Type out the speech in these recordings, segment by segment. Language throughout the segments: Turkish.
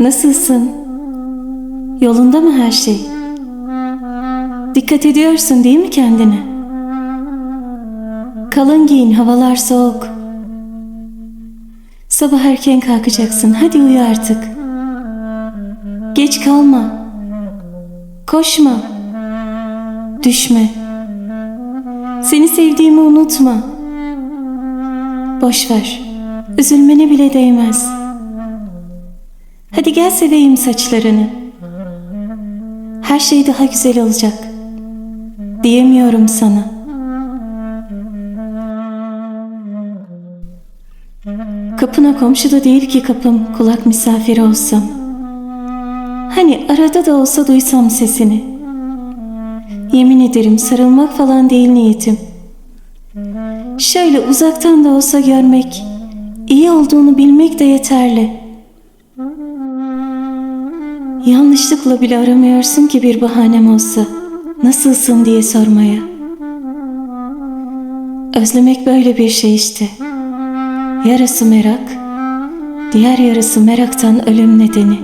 Nasılsın? Yolunda mı her şey? Dikkat ediyorsun değil mi kendine? Kalın giyin, havalar soğuk. Sabah erken kalkacaksın. Hadi uyu artık. Geç kalma. Koşma. Düşme. Seni sevdiğimi unutma. Boş ver. Üzülmene bile değmez. Hadi gel seveyim saçlarını. Her şey daha güzel olacak. Diyemiyorum sana. Kapına komşu da değil ki kapım kulak misafiri olsam. Hani arada da olsa duysam sesini. Yemin ederim sarılmak falan değil niyetim. Şöyle uzaktan da olsa görmek, iyi olduğunu bilmek de yeterli. Yanlışlıkla bile aramıyorsun ki bir bahanem olsa. Nasılsın diye sormaya. Özlemek böyle bir şey işte. Yarısı merak, diğer yarısı meraktan ölüm nedeni.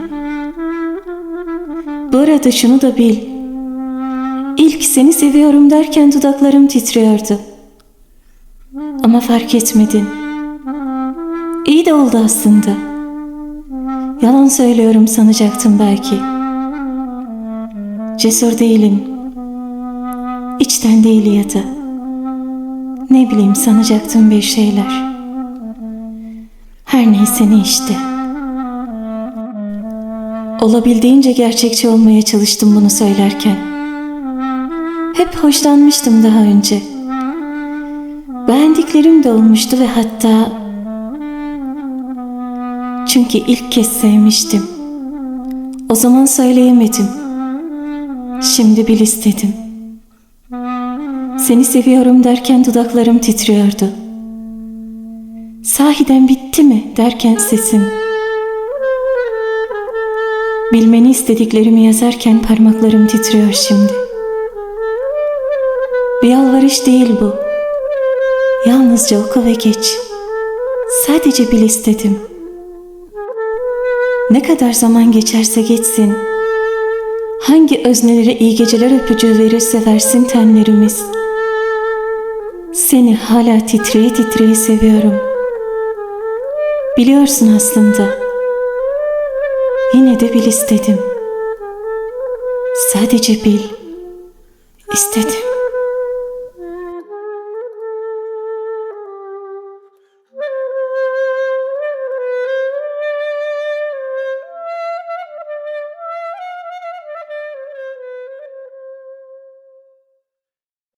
Bu arada şunu da bil. İlk seni seviyorum derken dudaklarım titriyordu. Ama fark etmedin. İyi de oldu aslında. Yalan söylüyorum sanacaktım belki. Cesur değilim. İçten değil ya da. Ne bileyim sanacaktım bir şeyler. Her neyse ne işte. Olabildiğince gerçekçi olmaya çalıştım bunu söylerken. Hep hoşlanmıştım daha önce. Beğendiklerim de olmuştu ve hatta çünkü ilk kez sevmiştim. O zaman söyleyemedim. Şimdi bil istedim. Seni seviyorum derken dudaklarım titriyordu. Sahiden bitti mi derken sesim. Bilmeni istediklerimi yazarken parmaklarım titriyor şimdi. Bir yalvarış değil bu. Yalnızca oku ve geç. Sadece bil istedim. Ne kadar zaman geçerse geçsin. Hangi öznelere iyi geceler öpücüğü verirse versin tenlerimiz. Seni hala titreye titreye seviyorum. Biliyorsun aslında. Yine de bil istedim. Sadece bil. istedim.